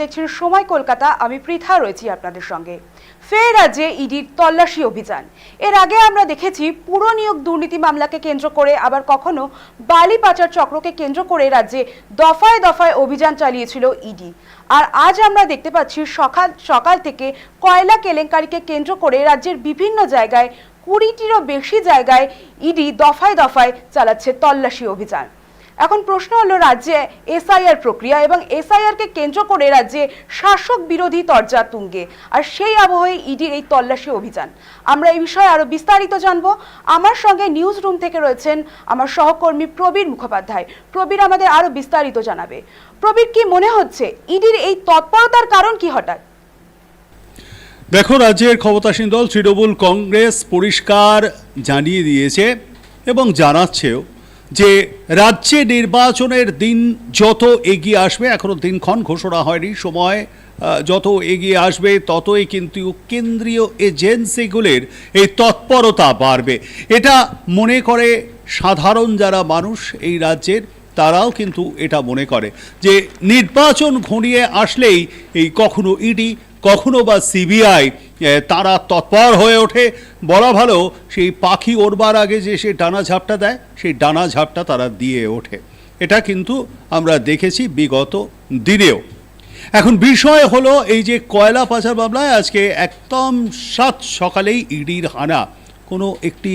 দেখছেন সময় কলকাতা, আমি পৃথা রয়েছি আপনাদের সঙ্গে। ফের রাজ্যে ইডির তল্লাশি অভিযান। এর আগে আমরা দেখেছি পুরো নিয়োগ দুর্নীতি মামলাকে কেন্দ্র করে, আবার কখনো বালি পাচার চক্রকে কেন্দ্র করে রাজ্যে দফায় দফায় অভিযান চালিয়েছিল ইডি। আর আজ আমরা দেখতে পাচ্ছি সকাল সকাল থেকে কয়লা কেলেঙ্কারিকে কেন্দ্র করে রাজ্যের বিভিন্ন জায়গায় কুড়িটিরও বেশি জায়গায় ইডি দফায় দফায় চালাচ্ছে তল্লাশি অভিযান। এখন প্রশ্ন হলো রাজ্যে এসআইআর প্রক্রিয়া এবং এসআইআর কে কেন্দ্র করে রাজ্যে শাসক বিরোধী তরজা তুঙ্গে। আর সেই আবহে ইডির এই তল্লাশি অভিযান। আমরা এই বিষয়ে আরও বিস্তারিত জানব। আমার সঙ্গে নিউজ রুম থেকে রয়েছেন আমার সহকর্মী প্রবীর মুখোপাধ্যায়। প্রবীর আমাদের আরও বিস্তারিত জানাবে। প্রবীর, কি মনে হচ্ছে ইডির এই তৎপরতার কারণ কি হঠাৎ? দেখো, রাজ্যের ক্ষমতাসীন দল তৃণমূল কংগ্রেস পরিষ্কার জানিয়ে দিয়েছে এবং জানাচ্ছেও যে রাজ্যে নির্বাচনের দিন যত এগিয়ে আসবে এখনও দিনক্ষণ ঘোষণা হয়নি, সময় যত এগিয়ে আসবে, ততই কিন্তু কেন্দ্রীয় এজেন্সিগুলির এই তৎপরতা বাড়বে। এটা মনে করে সাধারণ যারা মানুষ এই রাজ্যের, তারাও কিন্তু এটা মনে করে যে নির্বাচন ঘনিয়ে আসলেই এই কখনো ইডি কখনো বা সিবিআই তারা তৎপর হয়ে ওঠে। বলা ভালো, সেই পাখি ওড়বার আগে যে সে ডানা ঝাপটা দেয়, সেই ডানা ঝাপটা তারা দিয়ে ওঠে। এটা কিন্তু আমরা দেখেছি বিগত দিনেও। এখন বিষয় হলো এই যে কয়লা পাচার মামলায় আজকে একদম সাত সকালেই ইডির হানা। কোনো একটি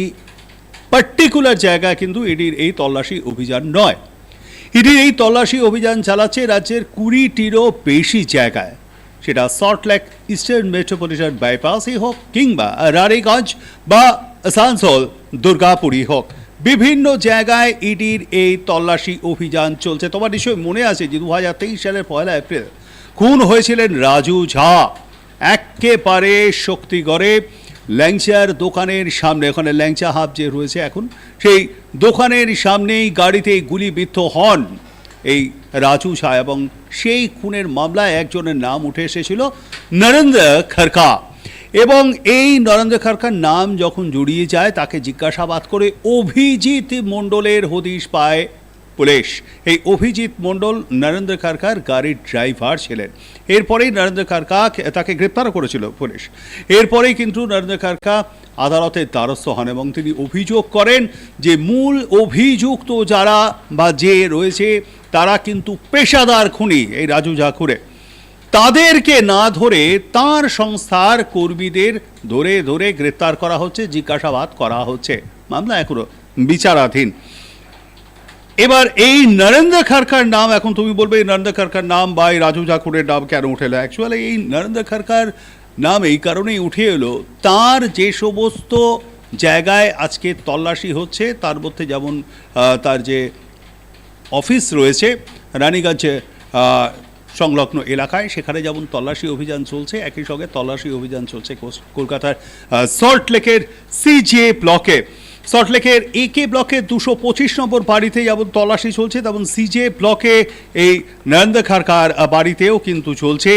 পার্টিকুলার জায়গা কিন্তু ইডির এই তল্লাশি অভিযান নয়। ইডির এই তল্লাশি অভিযান চালাচ্ছে রাজ্যের কুড়িটিরও বেশি জায়গায়। সেটা সল্টলেক ইস্টার্ন মেট্রোপলিটন বাইপাসই হোক কিংবা রানীগঞ্জ বা আসানসোল দুর্গাপুরই হোক। বিভিন্ন জায়গায় ইডির এই তল্লাশি অভিযান চলছে। তোমার নিশ্চয়ই মনে আছে যে দু হাজার তেইশ সালের পয়লা এপ্রিল খুন হয়েছিলেন রাজু ঝা। একেবারে শক্তিগড়ে ল্যাংচার দোকানের সামনে, ওখানে ল্যাংচা হাব যে রয়েছে এখন, সেই দোকানের সামনেই গাড়িতে গুলিবিদ্ধ হন এই রাজু শাহ এবং সেই খুনের মামলায় একজনের নাম উঠে এসেছিল নরেন্দ্র খরকা। এবং এই নরেন্দ্র খারকার নাম যখন জড়িয়ে যায়, তাকে জিজ্ঞাসাবাদ করে অভিজিৎ মণ্ডলের হদিশ পায় পুলিশ। এই অভিজিৎ মণ্ডল, নরেন্দ্র খারকার গাড়ির ড্রাইভার ছিলেন। এরপরেই নরেন্দ্র খারকা তাকে গ্রেপ্তার করেছিল পুলিশ। এরপরেই কিন্তু নরেন্দ্র খারকা আদালতের দ্বারস্থ হন এবং তিনি অভিযোগ করেন যে মূল অভিযুক্ত যারা বা যে রয়েছে, তারা কিন্তু পেশাদার খুনি এই রাজু ঝাকুরে। তাদেরকে না ধরে তার সংস্থার কর্মীদের ধরে ধরে গ্রেপ্তার করা হচ্ছে, জিজ্ঞাসাবাদ করা হচ্ছে। মামলা এখনও বিচারাধীন। এবার এই নরেন্দ্র খারকার নাম, এখন তুমি বলবে এই নরেন্দ্র খারকার নাম বা এই রাজু ঠাকুরের নাম কেন উঠে এলো? অ্যাকচুয়ালি এই নরেন্দ্র খারকার নাম এই কারণেই উঠে এলো, তার যে সমস্ত জায়গায় আজকে তল্লাশি হচ্ছে, তার মধ্যে যেমন তার যে অফিস রয়েছে, রানীগঞ্জে সংলগ্ন এলাকায়, সেখানে যেমন তল্লাশি অভিযান চলছে, একই সঙ্গে তল্লাশি অভিযান চলছে কলকাতার সল্ট লেকের সিজে ব্লকে সল্ট এ কে ব্লকে দুশো পঁচিশ নম্বর বাড়িতে যেমন তল্লাশি চলছে, তেমন সিজে ব্লকে এই নরেন্দ্র খারকার বাড়িতেও কিন্তু চলছে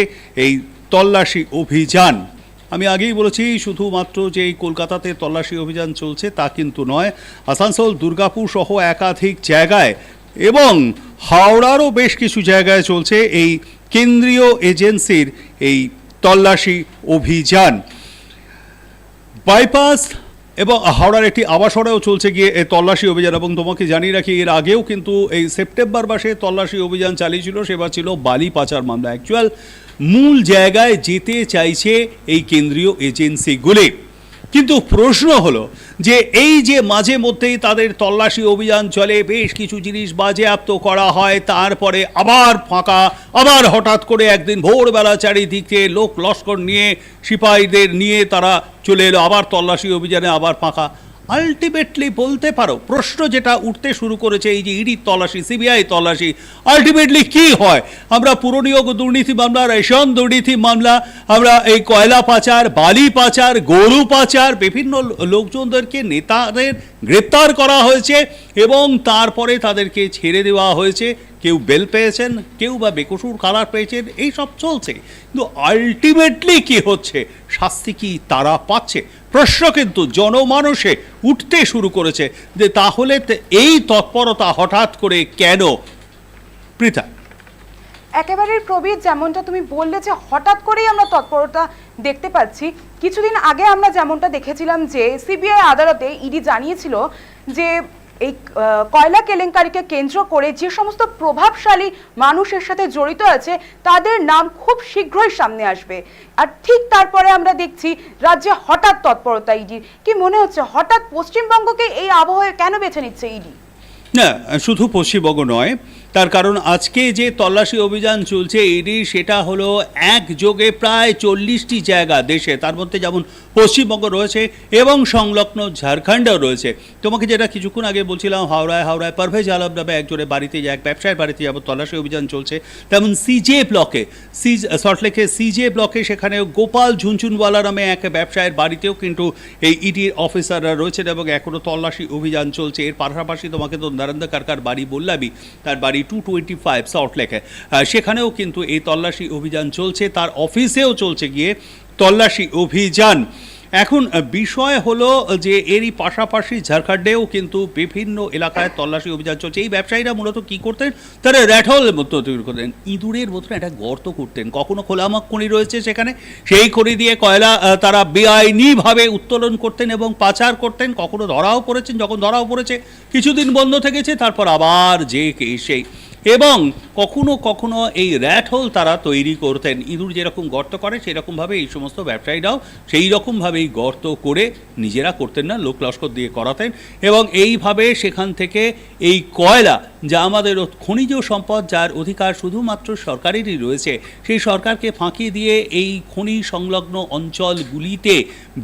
এই তল্লাশি অভিযান। আমি আগেই বলেছি, শুধুমাত্র যে এই কলকাতাতে তল্লাশি অভিযান চলছে তা কিন্তু নয়, আসানসোল, দুর্গাপুর সহ একাধিক জায়গায় এবং হাওড়ারও বেশ কিছু জায়গায় চলছে এই কেন্দ্রীয় এজেন্সির এই তল্লাশি অভিযান। বাইপাস এবং হাওড়ার একটি আবাসনেও চলছে গিয়ে এই তল্লাশি অভিযান। এবং তোমাকে জানিয়ে রাখি, এর আগেও কিন্তু এই সেপ্টেম্বর মাসে তল্লাশি অভিযান চালিয়েছিল সেবা ছিল বালি পাচার মামলা। অ্যাকচুয়াল মূল জায়গায় যেতে চাইছে এই কেন্দ্রীয় এজেন্সিগুলি। কিন্তু প্রশ্ন হলো যে এই যে মাঝে মধ্যেই তাদের তল্লাশি অভিযান চলে, বেশ কিছু জিনিস বাজেয়াপ্ত করা হয়, তারপরে আবার ফাঁকা, আবার হঠাৎ করে একদিন ভোরবেলা চারিদিকে লোক লস্কর নিয়ে, সিপাহীদের নিয়ে তারা চলে এলো, আবার তল্লাশি অভিযানে আবার ফাঁকা। আলটিমেটলি বলতে পারো, প্রশ্ন যেটা উঠতে শুরু করেছে এই যে ইডির তলাশি সিবিআই তলাশি আলটিমেটলি কি হয়? আমরা পুরনিয়োগ দুর্নীতি মামলা, রেশন দুর্নীতি মামলা, আমরা এই কয়লা পাচার, বালি পাচার, গরু পাচার, বিভিন্ন লোকজনদেরকে নেতাদের গ্রেপ্তার করা হয়েছে এবং তারপরে তাদেরকে ছেড়ে দেওয়া হয়েছে। কেউ বেল পেয়েছেন, কেউ বা বেকসুর কালার পেয়েছেন, এই সব চলছে। কিন্তু আলটিমেটলি কি হচ্ছে? শাস্তি কি তারা পাচ্ছে? প্রশ্ন কিন্তু জনমানসে উঠতে শুরু করেছে যে তাহলে এই তৎপরতা হঠাৎ করে কেন? পৃথা। একেবারে প্রবীর, যেমনটা তুমি বললে যে হঠাৎ করেই আমরা তৎপরতা দেখতে পাচ্ছি, কিছুদিন আগে আমরা যেমনটা দেখেছিলাম যে সিবিআই আদালতে ইডি জানিয়েছিল যে এই কয়লা কেলেঙ্কারিকে কেন্দ্র করে যে সমস্ত প্রভাবশালী মানুষের সাথে জড়িত আছে, তাদের নাম খুব শীঘ্রই সামনে আসবে। আর ঠিক তারপরে আমরা দেখছি রাজ্যে হঠাৎ তৎপরতা ইডির কি মনে হচ্ছে, হঠাৎ পশ্চিমবঙ্গকে এই আবহাওয়া কেন বেছে নিচ্ছে ইডি? না, শুধু পশ্চিমবঙ্গ নয় তার কারণ আজকে যে তল্লাশি অভিযান চলছে এডি সেটা হলো একযোগে প্রায় চল্লিশটি জায়গা দেশে। তার মধ্যে যেমন পশ্চিমবঙ্গ রয়েছে এবং সংলগ্ন ঝাড়খণ্ডও রয়েছে। তোমাকে যেটা কিছুক্ষণ আগে বলছিলাম, হাওড়ায় হাওড়ায় পারভেজ আলম নামে একজনের বাড়িতে এক ব্যবসায়ের বাড়িতে যেমন তল্লাশি অভিযান চলছে। তেমন সিজে ব্লকে সি সল্টলেকে সিজে ব্লকে সেখানে গোপাল ঝুনঝুনওয়ালা নামে এক ব্যবসায়ের বাড়িতেও কিন্তু এই ইডির অফিসাররা রয়েছেন এবং এখনও তল্লাশি অভিযান চলছে। এর পাশাপাশি তোমাকে তো নরেন্দ্র কারকার বাড়ি বললামই, তার বাড়ি টু টোয়েন্টি ফাইভ সল্টলেকে সেখানেও কিন্তু এই তল্লাশি অভিযান চলছে, তার অফিসেও চলছে গিয়ে তল্লাশি অভিযান। এখন বিষয় হলো যে এরই পাশাপাশি ঝাড়খণ্ডেও কিন্তু বিভিন্ন এলাকায় তল্লাশি অভিযান চলছে। এই ব্যবসায়ীরা মূলত কি করতেন? তারা র্যাঠলের মতো তৈরি করতেন। ইঁদুরের মতন একটা গর্ত করতেন। কখনো খোলামাক খনি রয়েছে সেখানে? সেই খনি দিয়ে কয়লা তারা বেআইনিভাবে উত্তোলন করতেন এবং পাচার করতেন। কখনো ধরাও পড়েছেন, যখন ধরাও পড়েছে, কিছুদিন বন্ধ থেকেছে, তারপর আবার যে কে সেই। এবং কখনো কখনো এই র্যাট হোল তারা তৈরি করতেন। ইঁদুর যেরকম গর্ত করে, সেরকমভাবে এই সমস্ত ব্যবসায়ীরাও সেই রকমভাবেই গর্ত করে নিজেরা করতেন না, লোক লস্কর দিয়ে করাতেন। এবং এইভাবে সেখান থেকে এই কয়লা, যা আমাদের খনিজ সম্পদ, যার অধিকার শুধুমাত্র সরকারেরই রয়েছে, সেই সরকারকে ফাঁকি দিয়ে এই খনি সংলগ্ন অঞ্চলগুলিতে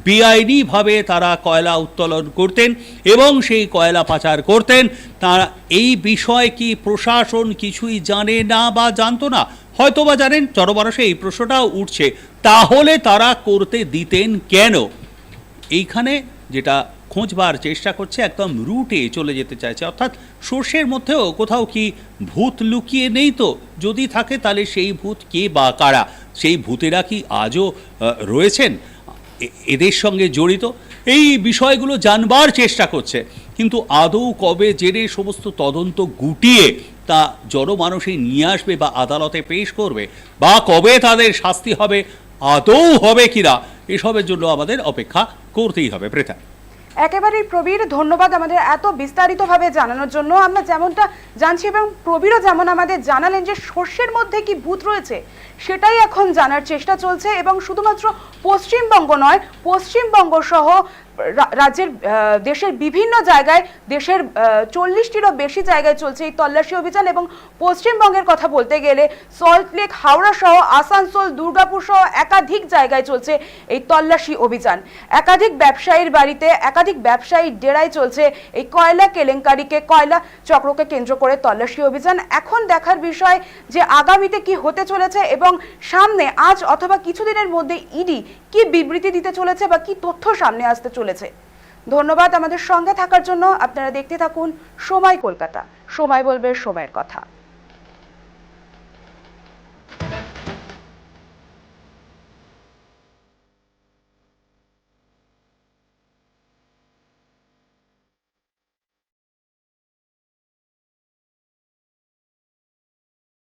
বেআইনিভাবে তারা কয়লা উত্তোলন করতেন এবং সেই কয়লা পাচার করতেন। তারা এই বিষয় কি প্রশাসন কিছুই জানে না বা জানতো না? হয়তো বা জানেন চরবরসে এই প্রশ্নটাও উঠছে। তাহলে তারা করতে দিতেন কেন? এইখানে যেটা খোঁজবার চেষ্টা করছে, একদম রুটে চলে যেতে চাইছে। অর্থাৎ সর্ষের মধ্যেও কোথাও কি ভূত লুকিয়ে নেই তো? যদি থাকে, তাহলে সেই ভূত কে বা কারা? সেই ভূতেরা কি আজও রয়েছেন? এদের সঙ্গে জড়িত। এই বিষয়গুলো জানবার চেষ্টা করছে। কিন্তু আদৌ কবে জেনে সমস্ত তদন্ত গুটিয়ে তা জনমানসে নিয়ে আসবে বা আদালতে পেশ করবে, বা কবে তাদের শাস্তি হবে, আদৌ হবে কিনা এসবের জন্য আমাদের অপেক্ষা করতেই হবে প্রেথা একেবারেই প্রবীর, ধন্যবাদ আমাদের এত বিস্তারিতভাবে জানানোর জন্য। আমরা যেমনটা জানছি এবং প্রবীরও যেমন আমাদের জানালেন যে শস্যের মধ্যে কি ভূত রয়েছে, সেটাই এখন জানার চেষ্টা চলছে এবং শুধুমাত্র পশ্চিমবঙ্গ নয়, পশ্চিমবঙ্গ সহ রাজ্যের দেশের বিভিন্ন জায়গায়, দেশের চল্লিশটিরও বেশি জায়গায় চলছে এই তল্লাশি অভিযান এবং পশ্চিমবঙ্গের কথা বলতে গেলে সল্টলেক হাওড়া সহ আসানসোল, দুর্গাপুর সহ একাধিক জায়গায় চলছে এই তল্লাশি অভিযান। একাধিক ব্যবসায়ীর বাড়িতে, একাধিক ব্যবসায়ীর ডেরায় চলছে এই কয়লা কেলেঙ্কারিকে, কয়লা চক্রকে কেন্দ্র করে তল্লাশি অভিযান। এখন দেখার বিষয় যে আগামীতে কি হতে চলেছে এবং সামনে আজ অথবা কিছুদিনের মধ্যে ইডি কি বিবৃতি দিতে চলেছে বা কি তথ্য সামনে আসতে চলেছে। ধন্যবাদ আমাদের সঙ্গে থাকার জন্য। আপনারা দেখতে থাকুন সময় কলকাতা। সময় বলবে সময়ের কথা।